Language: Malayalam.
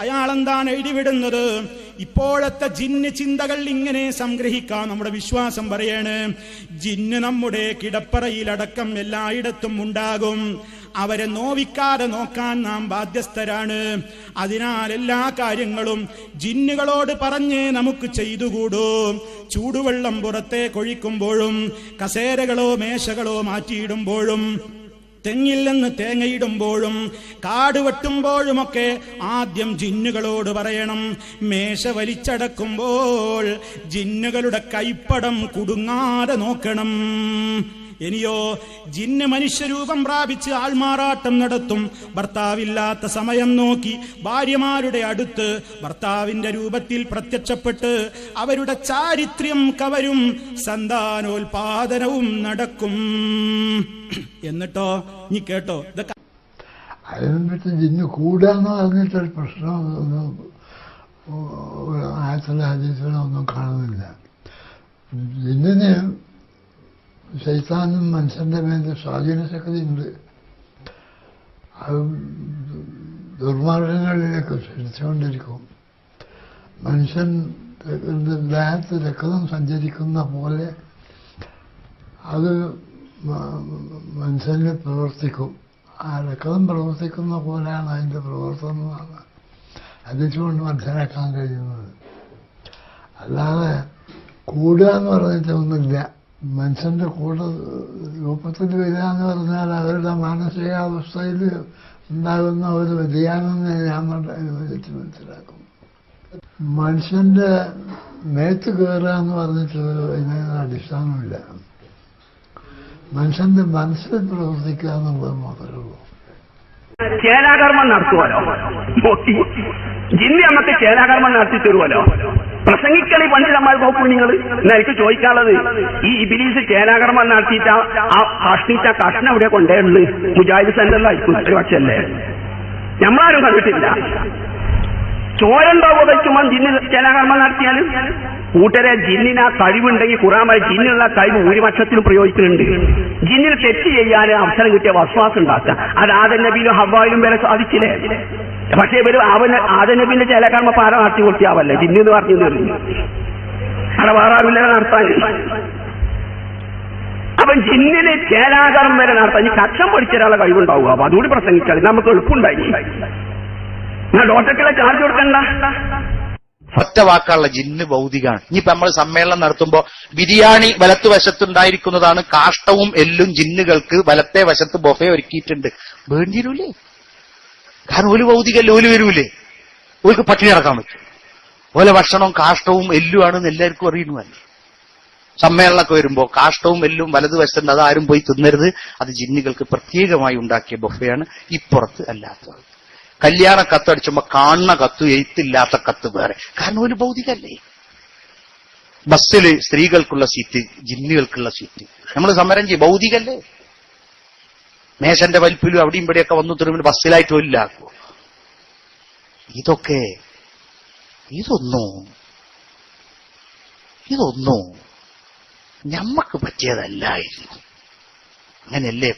അയാൾ എന്താണ് എഴുതിവിടുന്നത്? ഇപ്പോഴത്തെ ജിന്ന് ചിന്തകൾ ഇങ്ങനെ സംഗ്രഹിക്കാം. നമ്മുടെ വിശ്വാസം പറയാണ് ജിന്ന് നമ്മുടെ കിടപ്പറയിലടക്കം എല്ലായിടത്തും ഉണ്ടാകും. അവരെ നോവിക്കാതെ നോക്കാൻ നാം ബാധ്യസ്ഥരാണ്. അതിനാൽ എല്ലാ കാര്യങ്ങളും ജിന്നുകളോട് പറഞ്ഞ് നമുക്ക് ചെയ്തുകൂടൂ. ചൂടുവെള്ളം പുറത്തേക്കൊഴിക്കുമ്പോഴും കസേരകളോ മേശകളോ മാറ്റിയിടുമ്പോഴും തെങ്ങിൽ നിന്ന് തേങ്ങയിടുമ്പോഴും കാട് വെട്ടുമ്പോഴുമൊക്കെ ആദ്യം ജിന്നുകളോട് പറയണം. മേശ വലിച്ചടക്കുമ്പോൾ ജിന്നുകളുടെ കൈപ്പടം കുടുങ്ങാതെ നോക്കണം. ഇനിയോ ജിന്ന് മനുഷ്യരൂപം പ്രാപിച്ച് ആൾമാറാട്ടം നടത്തും. ഭർത്താവില്ലാത്ത സമയം നോക്കി ഭാര്യമാരുടെ അടുത്ത് ഭർത്താവിന്റെ രൂപത്തിൽ പ്രത്യക്ഷപ്പെട്ട് അവരുടെ ചാരിത്ര്യം കവരും സന്താനോൽപാദനവും നടക്കും. എന്നിട്ടോ? നീ കേട്ടോ? ഇതൊക്കെ പ്രശ്നം ആയത്തിലെ കാണുന്നില്ല. ജിന്നിന് ശൈത്താനും മനുഷ്യന്റെ മേലെ സ്വാധീന ശക്തി ഉണ്ട് അത് ദുർമാർഗങ്ങളിലേക്ക് ക്ഷണിച്ചുകൊണ്ടിരിക്കും. മനുഷ്യൻ ദേഹത്ത് രക്തം സഞ്ചരിക്കുന്ന പോലെ അത് മനുഷ്യന് പ്രവർത്തിക്കും. ആ രക്തം പ്രവർത്തിക്കുന്ന പോലെയാണ് അതിന്റെ പ്രവർത്തനം എന്നാണ്. അതിച്ചുകൊണ്ട് മനസ്സിലാക്കാൻ കഴിയുന്നത്. അല്ലാതെ കൂടുക എന്ന് പറഞ്ഞിട്ട് ഒന്നുമില്ല മനുഷ്യന്റെ കൂടെ രൂപത്തിൽ വരിക എന്ന് പറഞ്ഞാൽ അവരുടെ മാനസികാവസ്ഥയിൽ ഉണ്ടാകുന്ന ഒരു വ്യതിയാനം ഞാൻ അനുവദിച്ച് മനസ്സിലാക്കും മനുഷ്യന്റെ മേത്ത് കയറുക എന്ന് പറഞ്ഞിട്ട് അതിന് അടിസ്ഥാനമില്ല. മനുഷ്യന്റെ മനസ്സിൽ പ്രവർത്തിക്കുക എന്നുള്ളത് മാത്രമേ ഉള്ളൂ. ചേലാകർമ്മം നടത്തുവല്ലോ. ജിന്നി അമ്മയ്ക്ക് ചേലാകർമ്മം നടത്തി തരുമല്ലോ പ്രസംഗിക്കണി പണ്ഡിതന്മാർ നോക്കൂ നിങ്ങൾ എന്നാ എനിക്ക് ചോദിക്കാനുള്ളത്. ഈ ഇബിലീസ് ചേലാകർമ്മം നടത്തിയിട്ട് ആ- കാഷ്ണിച്ച കഷ്ണം കൊണ്ടേ ഉള്ളു മുജാഹിദ് സെന്ററിലായിരിക്കും പക്ഷല്ലേ ഞമ്മളാരും കണ്ടിട്ടില്ല. ചോരണ്ടാവോ കഴിക്കുമ്പോൾ ജിന്ന് ചേനാകർമ്മം നടത്തിയാൽ കൂട്ടരെ ജിന്നിന് ആ കഴിവുണ്ടെങ്കിൽ കുറാമായി ജിന്നിനുള്ള കഴിവ് ഭൂരിപക്ഷത്തിന് പ്രയോഗിക്കുന്നുണ്ട്. ജിന്നിന് തെറ്റ് ചെയ്യാൻ അവസരം കിട്ടിയ വസ്വാസം ഉണ്ടാക്കുക. അത് ആദൻ നബിയിലും ഹവായിലും വരെ സാധിച്ചില്ലേ? പക്ഷേ ഇവർ അവന് ആദനബിന്റെ ചില കർമ്മ പാര നടത്തി കൊടുത്തിയാവല്ലേ? ജിന്നു പറഞ്ഞു തീർന്നു അവിടെ വേറെ ആരുമില്ല നടത്താൻ. അവൻ ജിന്നിന് ചേലാകർമ്മം വരെ നടത്താൻ. കക്ഷം പഠിച്ചൊരാളെ കഴിവുണ്ടാവുക. അപ്പൊ അതുകൂടി പ്രസംഗിച്ചാൽ നമുക്ക് എളുപ്പമുണ്ടായി. ഞാൻ ഡോക്ടർക്കുള്ള ചാർജ് കൊടുക്കണ്ട. ഒറ്റ വാക്കാനുള്ള ജിന്ന് ഭൗതികമാണ്. ഇനിയിപ്പോ നമ്മൾ സമ്മേളനം നടത്തുമ്പോൾ ബിരിയാണി വലത്ത് വശത്തുണ്ടായിരിക്കുന്നതാണ് കാഷ്ടവും എല്ലും ജിന്നുകൾക്ക് വലത്തെ വശത്ത് ബൊഫെ ഒരുക്കിയിട്ടുണ്ട്. വേണ്ടിരൂലേ കാരണം ഒരു ഭൗതികല്ല ഓൽ വരൂലേ. ഓർക്ക് പട്ടിണി ഇറക്കാൻ പറ്റും. ഓലെ ഭക്ഷണവും കാഷ്ടവും എല്ലുമാണെന്ന് എല്ലാവർക്കും അറിയണമല്ലേ സമ്മേളനമൊക്കെ വരുമ്പോ കാഷ്ടവും എല്ലും വലതുവശത്തുണ്ട് അത് ആരും പോയി തിന്നരുത്. അത് ജിന്നുകൾക്ക് പ്രത്യേകമായി ഉണ്ടാക്കിയ ബൊഫയാണ്. ഇപ്പുറത്ത് അല്ലാത്തത്. കല്യാണ കത്ത് അടിച്ചുമ്പോ കാണുന്ന കത്ത് എഴുത്തില്ലാത്ത കത്ത് വേറെ. കാരണം ഒരു ഭൗതികല്ലേ. ബസ്സിൽ സ്ത്രീകൾക്കുള്ള സീറ്റ് ജിന്നുകൾക്കുള്ള സീറ്റ്. നമ്മൾ സമരം ചെയ്യും. ഭൗതികല്ലേ. മേശന്റെ വലിപ്പിലും അവിടെയും ഇവിടെയൊക്കെ വന്നു തരുമ്പോൾ ബസ്സിലായിട്ട് ഇല്ലാക്കുമോ ഇതൊക്കെ ഇതൊന്നോ ഇതൊന്നോ ഞമ്മക്ക് പറ്റിയതല്ലായിരുന്നു. അങ്ങനെയല്ലേ